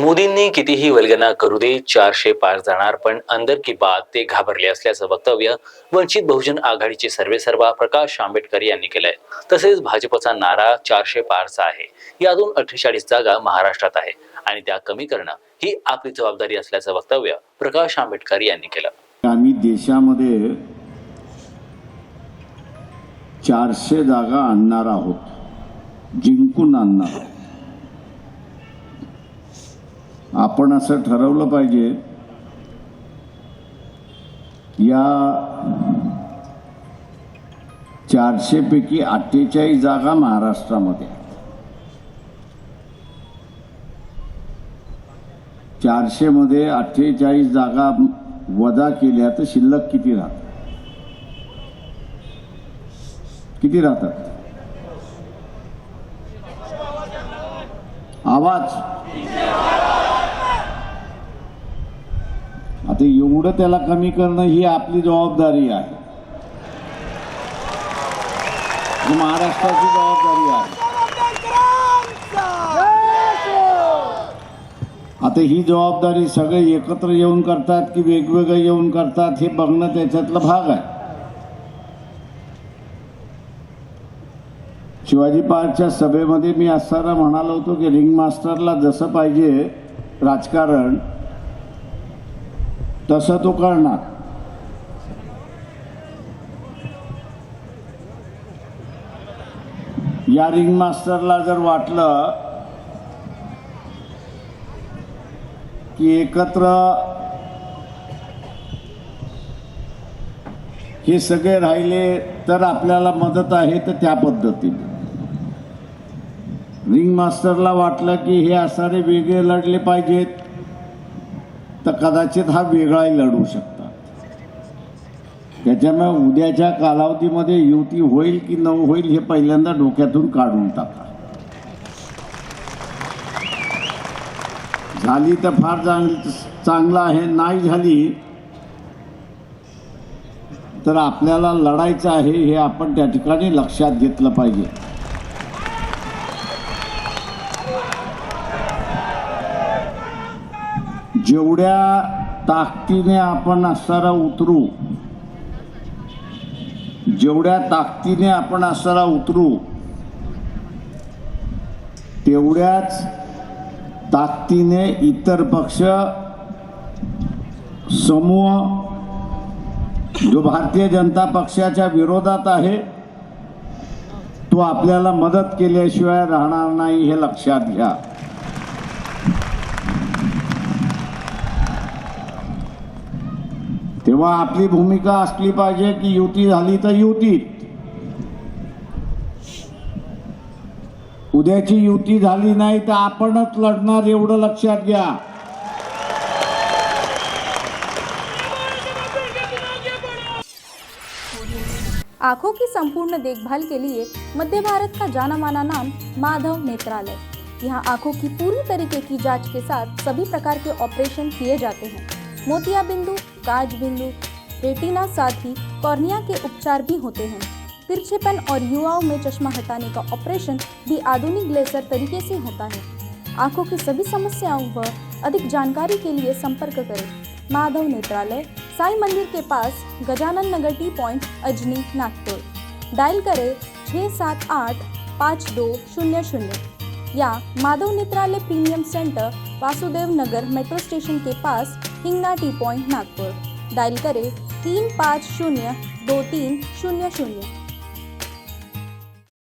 मोदींनी कितीही वल्गना करू दे चारशे पार जाणार पण अंदर की बात ते घाबरले असल्याचं वक्तव्य वंचित बहुजन आघाडीचे सर्वेसर्वा प्रकाश आंबेडकर यांनी केलंय. तसेच भाजपचा नारा चारशे पारचा आहे. यातून अठ्ठेचाळीस जागा महाराष्ट्रात आहे आणि त्या कमी करणं ही आपली जबाबदारी असल्याचं वक्तव्य प्रकाश आंबेडकर यांनी केलं. आम्ही देशामध्ये चारशे जागा आणणार आहोत जिंकून आणणार आहोत. आपण असं ठरवलं पाहिजे. या चारशे पैकी अठ्ठेचाळीस जागा महाराष्ट्रामध्ये चारशेमध्ये चारशे मध्ये अठ्ठेचाळीस जागा वजा केल्या तर शिल्लक किती राहतात किती राहतात आवाज. आता एवढं त्याला कमी करणं ही आपली जबाबदारी आहे. महाराष्ट्राची जबाबदारी आहे. आता ही जबाबदारी सगळे एकत्र येऊन करतात की वेगवेगळे येऊन करतात हे बघणं त्याच्यातला भाग आहे. शिवाजी पार्कच्या सभेमध्ये मी असताना म्हणालो होतो की रिंग मास्टरला जसं पाहिजे राजकारण तसं तो करणार. या रिंग मास्टरला जर वाटलं की एकत्र हे सगळे राहिले तर आपल्याला मदत आहे तर त्या पद्धतीने. रिंग मास्टरला वाटलं की हे असणारे वेगळे लढले पाहिजेत. तर कदाचित हा वेगळाही लढू शकतात त्याच्यामुळे उद्याच्या कालावधीमध्ये युती होईल की न होईल हे पहिल्यांदा डोक्यातून काढून टाका. झाली तर फार चांगली चांगलं आहे नाही झाली तर आपल्याला लढायचं आहे हे आपण त्या ठिकाणी लक्षात घेतलं पाहिजे. जेवढ्या ताकदीने आपण असणारा उतरू जेवढ्या ताकदीने आपण असणारा उतरू तेवढ्याच ताकदीने इतर पक्ष समूह जो भारतीय जनता पक्षाच्या विरोधात आहे तो आपल्याला मदत केल्याशिवाय राहणार नाही हे लक्षात घ्या. तेव्हा आपली भूमिका असली पाहिजे की युती झाली तर युतीत. उद्याची युती झाली नाही तर आपणच लढणार एवढं लक्षात घ्या. आंखों की संपूर्ण देखभाल के लिए मध्य भारत का जाना माना नाम माधव नेत्रालय. यहाँ आंखों की पूरी तरीके की जांच के साथ सभी प्रकार के ऑपरेशन किए जाते हैं। मोतिया बिंदु काज बिंदु, रेटिना साथ ही कॉर्निया के उपचार भी होते हैं। तिरछेपन और युवाओं में चश्मा हटाने का ऑपरेशन भी आधुनिक लेजर तरीके से होता है। आँखों की सभी समस्याओं व अधिक जानकारी के लिए संपर्क करें। माधव नेत्रालय, साई मंदिर के pass, Gajanan Nagar T point, Ajni, Nagpur. Dial करें छः सात आठ पाँच दो शून्य शून्य। या Madhav Netralaya premium centre Vasudev Nagar metro station के pass Hingna T point Nagpur. Dial करें तीन पाँच शून्य दो तीन शून्य शून्य।